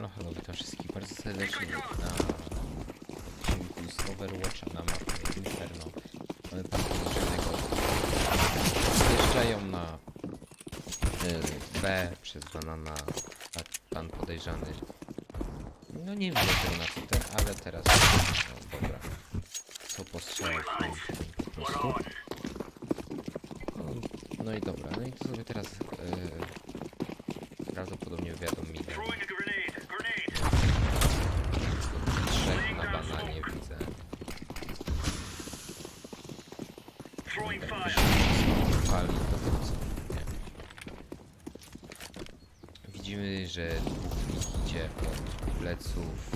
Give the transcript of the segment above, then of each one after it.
Halo, halo, witam wszystkich bardzo serdecznie na odcinku z Overwatcha na mapie Inferno. Mamy pana podejrzanego. Wjeżdżają na y, B przez banana a pan podejrzany. No nie wiem tego na co ten, ale teraz no, dobra. Co tym po prostu. No, no i dobra, no i to sobie teraz y, prawdopodobnie wiadomo mi. Throwing a grenade. Grenade. Trzech na bananie widzę. Throwing fire. Pali to to co? Nie. Widzimy, że dwóch idzie od pleców.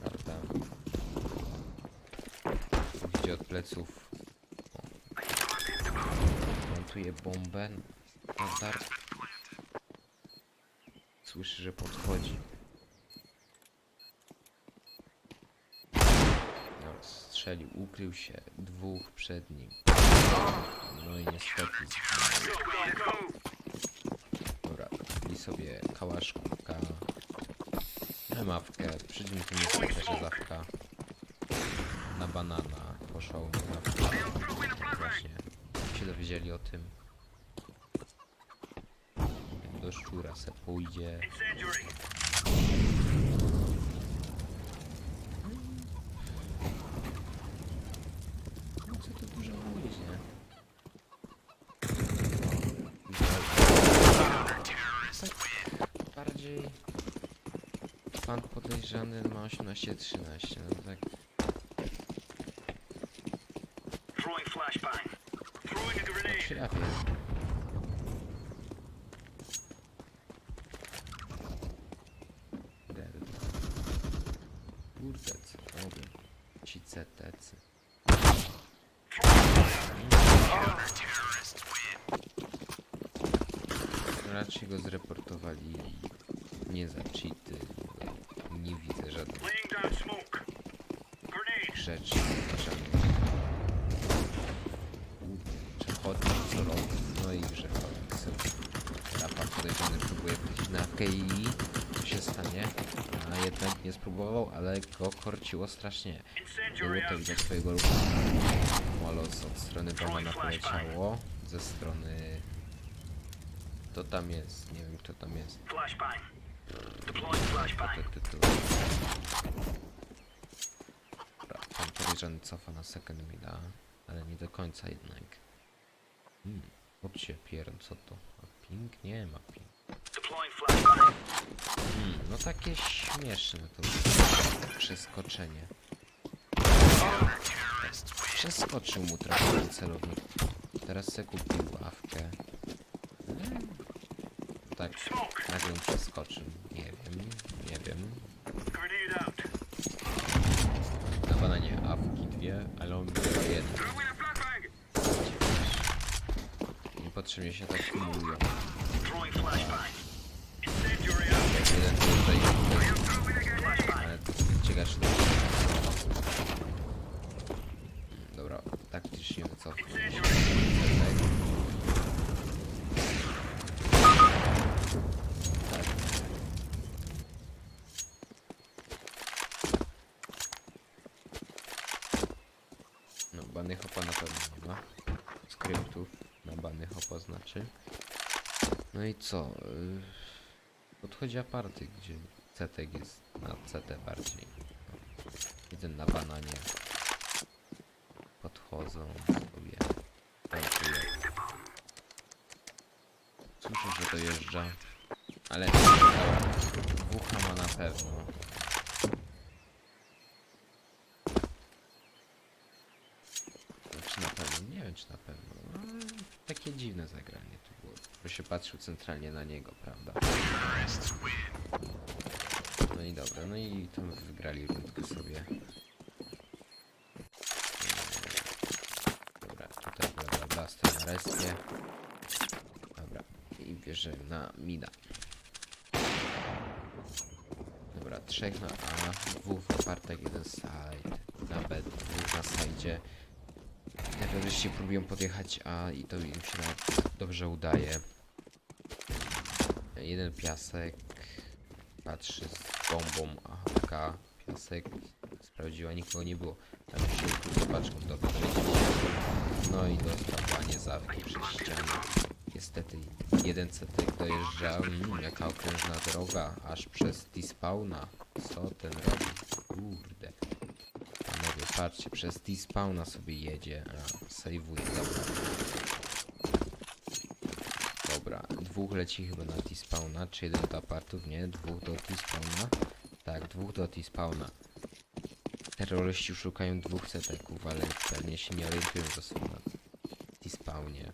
Prawda? Idzie od pleców. Montuje bombę. Radar. Słyszy, że podchodzi. No, strzelił, ukrył się. Dwóch przed nim. No i niestety zginął. Go, go, go. Dobra, i sobie kałaszka. Mawkę, przy nim tu niestety też zawka. Na banana poszła u. Właśnie, się dowiedzieli o tym. Do szczura se pójdzie. Incendiary. No co tu dużo mówić, nie? Tak bardziej pan podejrzany ma 18-13, no tak. Dead. Kurde, co robią? Ci cetecy. Raczej go zreportowali nie za cheaty. Nie widzę żadnych rzeczy żadnych. Przechodni, co robi. No i przechodni sobie. Rapa podejrzany próbuje wchodzić na KI. Co się stanie? A jednak nie spróbował, ale go korciło strasznie. Było to widać swojego ruchu. Molos od strony banana poleciało. Ze strony... Kto tam jest? Nie wiem kto tam jest. Flashbang. Deploying flashbang. Tu, tu, tu. Dobra, pan podejrzany cofa na second mida, ale nie do końca jednak. Hmm, chłopcie, piern, co to? Ma ping? Nie ma ping. Hmm, no takie śmieszne to przeskoczenie. Przeskoczył mu trochę ten celownik. Teraz se kupił ławkę. Hmm. Tak, nagle przeskoczył. Nie wiem, nie wiem. Grenade out. Na bananie awki dwie, ale on tylko jedno. Throwing a flashbang. Niepotrzebnie się tak kumulują. Throwing flashbang. Incendiary out. Jak jeden tutaj, Throwing a grenade. ale ciekawe do Dobra, taktycznie wycofam. Incendiary. Tak. No, bany hopa na pewno nie ma. Skryptów na bany hopa znaczy. No i co? Yy, Podchodzi aparty, gdzie CT jest na CT bardziej. Jeden na bananie. Podchodzą sobie. Słyszę, że dojeżdża. Ale. Dwóch ma na pewno. Znaczy na czy na pewno. No, takie dziwne zagranie to było. Bo się patrzył centralnie na niego, prawda? No i dobra, no i tam wygrali rundkę sobie. Eee, Dobra, tutaj bla bla na respie. Dobra, i bierzemy na mina. Dobra, trzech na A, dwóch w apartach, jeden side. Na B, dwóch na side. Terroryści próbują podjechać A i to im się dobrze udaje. Jeden piasek. patrzy z bombą, a taka piasek sprawdziła, nikogo nie było. Tam się paczką, No i dostał łanie zawki przez ścianę. Niestety jeden cetek dojeżdżał, mm, jaka okrężna droga, aż przez T-spawna. Co ten robi? Kurde. Patrzcie, przez T-spawna sobie jedzie. A, sejwuje, dobra. Dobra, dwóch leci chyba na T-spawna, czy jeden do apartów? Nie, dwóch do T-spawna. Tak, dwóch do T-spawna. Terroryści szukają dwóch ceteków, ale pewnie się nie orientują, że są na T-spawnie.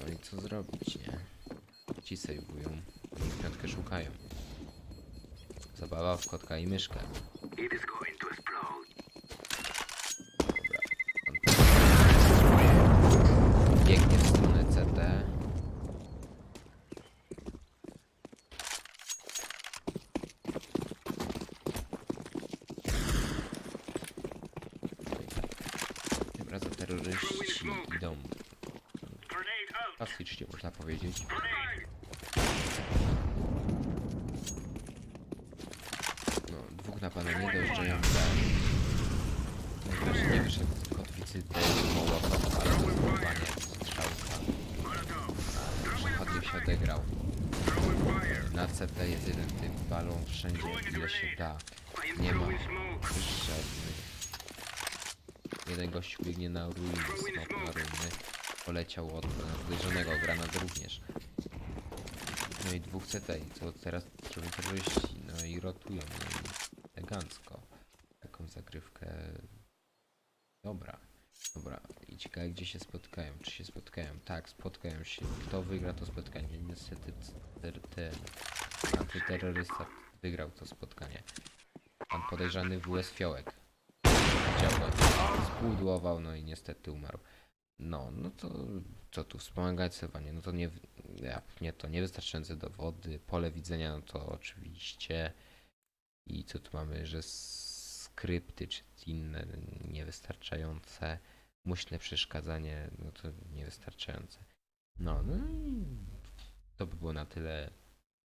No i co zrobić, nie? Ci sejwują, piątkę szukają. Zabawa w kotka i myszkę. Dobra. Biegnie w stronę CT. Tym razem terroryści idą klasycznie, można powiedzieć. Na pana nie dojeżdżają B. Może nie wyszedł kotwicy tej Mołotow, ale to zbudowanie strzałka. Przechodnie się odegrał. Na CT jest jeden typ, balą wszędzie ile się da. Nie ma żadnych. Jeden gościu biegnie na ruiny, smok na ruiny. Poleciał od podejrzanego, granat również. No i dwóch CT, co teraz robią terroryści? No i rotują, no i elegancko. Taką zagrywkę... Dobra. Dobra, i ciekawe gdzie się spotkają. Czy się spotkają? Tak, spotkają się. Kto wygra to spotkanie? Niestety ter, ten antyterrorysta wygrał to spotkanie. Pan podejrzany WS Fiołek. Spudłował, no i niestety umarł. No, no to co tu wspomagać celowanie? No to nie, nie to niewystarczające dowody, pole widzenia, no to oczywiście. I co tu mamy, że skrypty czy inne niewystarczające, muśne przeszkadzanie, no to niewystarczające. No, no i to by było na tyle.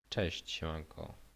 Cześć, siemanko.